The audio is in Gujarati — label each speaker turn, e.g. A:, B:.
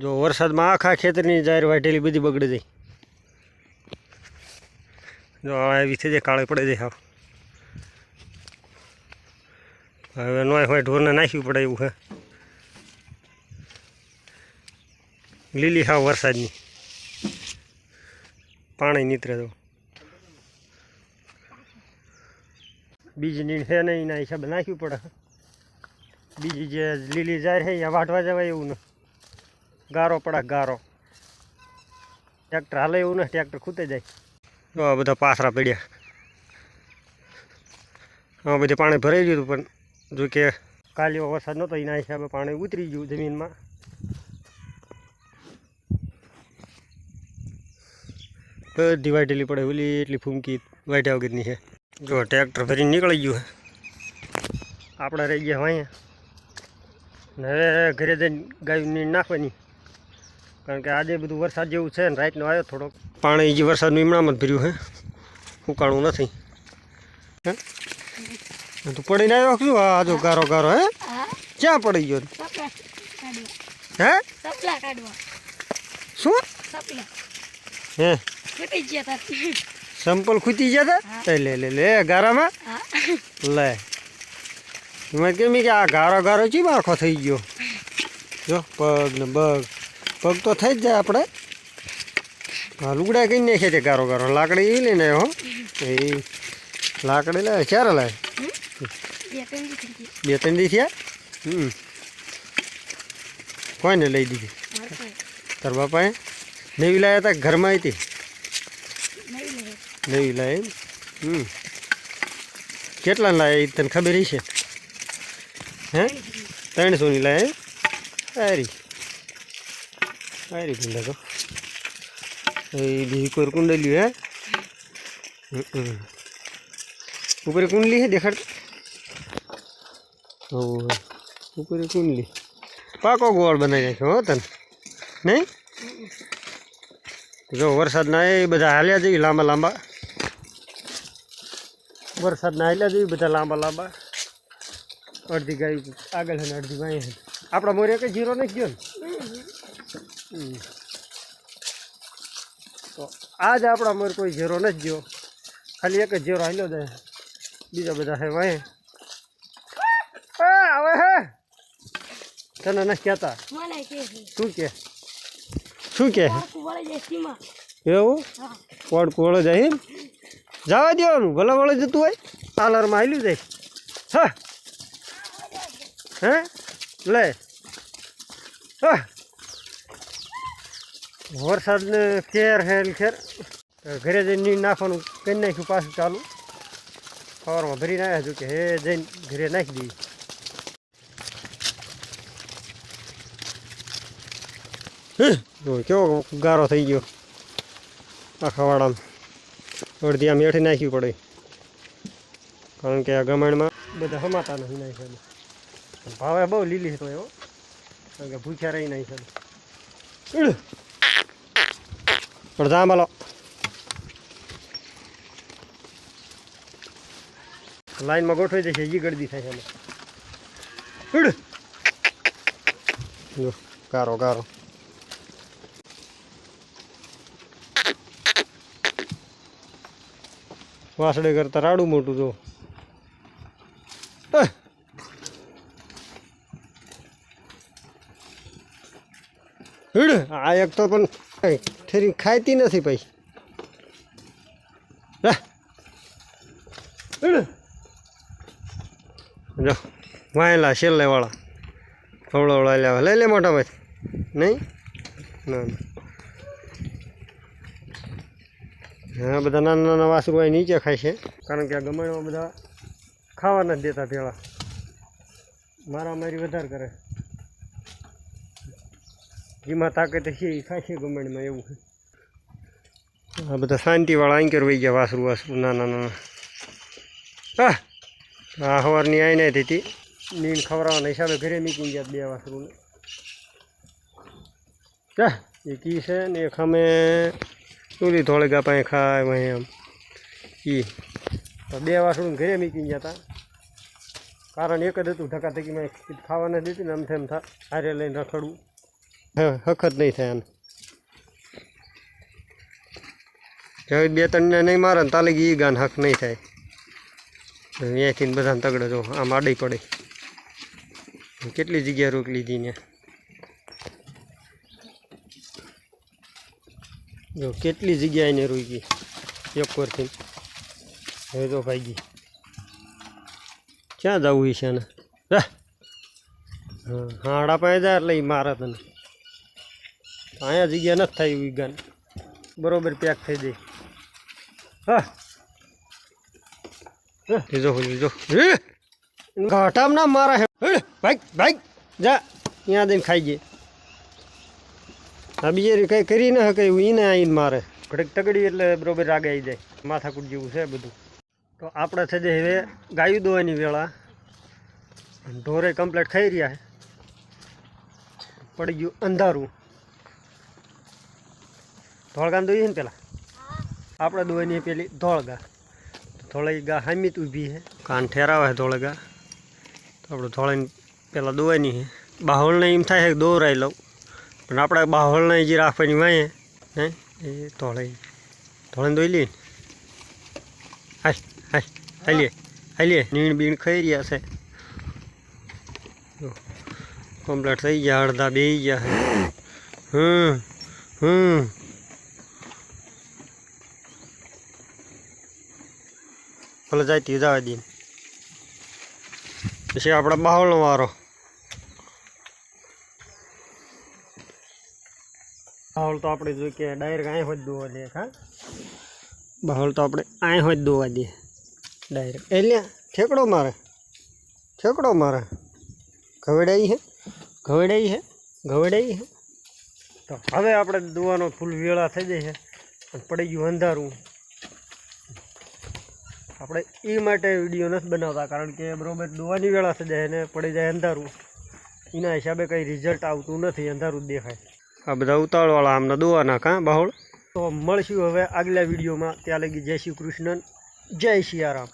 A: જો વરસાદમાં આખા ખેતરની જાહેર વાટેલી બધી બગડી જાય જો આવી થઈ જાય, કાળે પડે જાય હા હવે નોય હોય ઢોરને નાખ્યું પડે એવું હે. લીલી હા વરસાદની. પાણી નીતરે તો. બીજી નીણ છે નહીં એના હિસાબે નાખવી પડે. બીજી જે લીલી જાહેર છે એ વાટવા જવાય એવું ને. ગારો પડે ગારો. ટ્રેક્ટર હાલે એવું ને ટ્રેક્ટર ખૂતે જાય. તો આ બધા પાસરા પડ્યા. હા બધે પાણી ભરાઈ ગયું હતું પણ જો કે કાલે એવો વરસાદ નહોતો એના હિસાબે પાણી ઉતરી ગયું જમીનમાં. બધી વાટેલી પડે ઓલી એટલી ફૂમકી વાટ્યા વગરની છે. જો ટ્રેક્ટર ભરીને નીકળી ગયું આપણે રહી ગયા અહીંયા. હવે ઘરે જઈને ગાયું નાખવાની. કારણ કે આજે બધું વરસાદ જેવું છે ને રાતનો આવ્યો થોડોક. પાણી જે વરસાદનું ઈમણામાં જ ભર્યું હે. ઉકાળું નથી. હે? તું પડીને આવ્યો શું આ જો ગારો ગારો હે?
B: હા
A: ક્યાં પડી ગયો? હે?
B: સપલા કાઢવા.
A: શું?
B: સપલા.
A: હે?
B: ગયા તા.
A: સંપલ ખૂતી ગયા હતા લે લે લે ગારામાં? લે. એમાં કેમ કે આ ગારો ગારો ચી આખો થઈ ગયો? જો પગ ને બગ. પગ તો થઈ જ જાય આપણે. હા, લુગડા કઈ નાખે છે ગારો ગારો? લાકડી એવી લઈને હો. એ લાકડી લે ક્યારે લાય
B: બે ત્રણ દી
A: થયા? હમ. કોઈને લઈ દીધી? તાર બાપાએ? નવી લાવ્યા હતા ઘરમાં હતી? નવી લાવે હમ. કેટલા એ તને ખબર છે હે? ત્રણસોની લાવે સારી ભીંડા તો એ બીજી કોઈ કુંડલિયું હે હમ. ઉપર કુંડલી હે દેખાડ ઓ ઉપર કુંડલી પાકો ગોળ બનાવી નાખ્યો હો તને નહીં જો વરસાદના એ બધા હાલ્યા જેવી લાંબા લાંબા વરસાદના હાલ્યા જેવી બધા લાંબા લાંબા અડધી ગાય આગળ છે ને અડધી છે આપણા મોરે કંઈ જીરો નથી ગયો તો જ આપણા મોર કોઈ ઝેરો નથી ગયો. ખાલી એક જ ઝેરો હાલ્યો જાય બીજા બધા હે વાંહે. આ, હવે હે. તને નથી કહેતા? શું કે? શું કે? એવું? કોડ કોળો જાય જવા દેવાનું ભલે વળે જતું હોય. પાર્લરમાં હાલ્યું જાય હા. હે? લે. હા. વરસાદને ખેર હેલ ખેર. ઘરે જઈને નીર નાખવાનું કરી નાખ્યું પાછું ચાલુ. સવારમાં ભરી નાખ્યા હતું કે હે જઈને ઘરે નાખી દઈએ. કેવો ગારો થઈ ગયો આખા વાડામાં. અડધી આમ હેઠી નાખવી પડે. કારણ કે આ ગમણમાં બધા હમાતા નથી નાખ્યા. ભાવે બહુ લીલી તો એવો કારણ કે ભૂખ્યા રહી નાખ્યા પણ જા માલો લાઈનમાં ગોઠવાઈ જશે હજી ગળદી થાય છે જો, ગારો ગારો. વાસડે કરતા રાડું મોટું જો! આ એક તો પણ ઠેરી ખાઈતી નથી પછી જો, વાયેલા છેલ્લે વાળા ખવડાવડા લેવા લઈ લે મોટા ભાઈ. નહીં? ના હા, બધા નાના નાના વાસુ અહીં નીચે ખાય છે. કારણ કે આ ગમણમાં બધા ખાવા નથી દેતા ભેળા. મારા મારી વધારે કરે. જેમાં તાકાત છે, એ છે ગમણમાં એવું છે. આ બધા શાંતિવાળા આંકર વહી ગયા વાસરું વાસરું નાના નાના હા સવારની આઈ નહીં હતી. નીણ ખવડાવવાના હિસાબે ઘરે મીકી ગયા બે વાસરુને. ચા એ કી છે ને એક અમે ચૂલી ધોળે ગા પાસે ખાય વહી ઈ. તો બે વાસણું ઘરે મીકી ગયા હતા કારણ એક જ હતું ધક્કા ધક્કીમાં ખાવા નથી દીધી ને આમ થેમ થા હારે લઈને રખડવું. હખત નહીં થાય આને. હવે બે ત્રણને નહીં મારે ને તાલે એ ગાન હક નહીં થાય. અહીંયાથી બધાને તગડે જો, આમ આડી પડે. કેટલી જગ્યા રોક લીધી ને. જો કેટલી જગ્યા એને રોકી એક પરથી. હવે તો ભાઈ ગઈ. ક્યાં જવું છે ને હા, હાડા પાસે જાય એટલે એ મારે તને. અહીંયા જગ્યા નથી થાય એવી ગાન. બરોબર પેક થઈ જાય હા. લીજો લીજો. ઘટામ ના મારા. હે ભાઈ ભાઈ. જા ત્યાં જઈને ખાઈ જાય આ બીજે કંઈ કરી ના શકે એને આવીને મારે. ઘડીક તગડી એટલે બરોબર રાગે આવી જાય. માથાકૂટ જેવું છે બધું. તો આપણે થઈ જાય હવે ગાયું દોવાની વેળા. ઢોરે કમ્પ્લીટ ખાઈ રહ્યા છે. પડી ગયું અંધારું. ધોળગાને દોઈએ ને પેલા? આપણે દોવાની પેલી ધોળગા. ધોળાઈ ગા હામીત ઊભી છે કાન ઠેરાવે છે ધોળગા. તો આપણે ધોળાને પેલા દોવાની છે બાહોળને એમ થાય કે દોરાઈ લઉં. પણ આપણે બાહોળને જે રાખવાની વાંહે, હે, એ ધોળે ધોળે દોઈ લઈએ હાય હાય હાલીએ હાલીએ નીણ બીણ ખાઈ રહ્યા છે. કમ્પ્લીટ થઈ ગયા, અડધા બે ગયા હમ હમ. ભલે જાય તે જવા દઈએ પછી આપણે બાહોળનો વારો. બાહોળ તો આપણે જોઈ કે ડાયરેક્ટ અહીં હોય દોવા દે, હા? બાહોળ તો આપણે અહીં હોય દોવા દે. ડાયરેક્ટ એટલે ઠેકડો મારે. ઠેકડો મારે. ઘવેડાઈ છે ઘવેડાઈ છે ઘવેડાઈ છે તો હવે આપણે દોવાનો ફૂલ વેળા થઈ જાય છે પડી ગયું અંધારું. આપણે એ માટે વીડિયો નથી બનાવતા કારણ કે બરોબર દોવાની વેળા થઈ જાય અને પડી જાય અંધારું. એના હિસાબે કંઈ રિઝલ્ટ આવતું નથી અંધારું જ દેખાય. આ બધા ઉતાળવાળા આમના દોવાના કાં બહોળ તો મળશું હવે આગલા વિડીયોમાં. ત્યાં લગી જય શ્રી કૃષ્ણ જય સિયારામ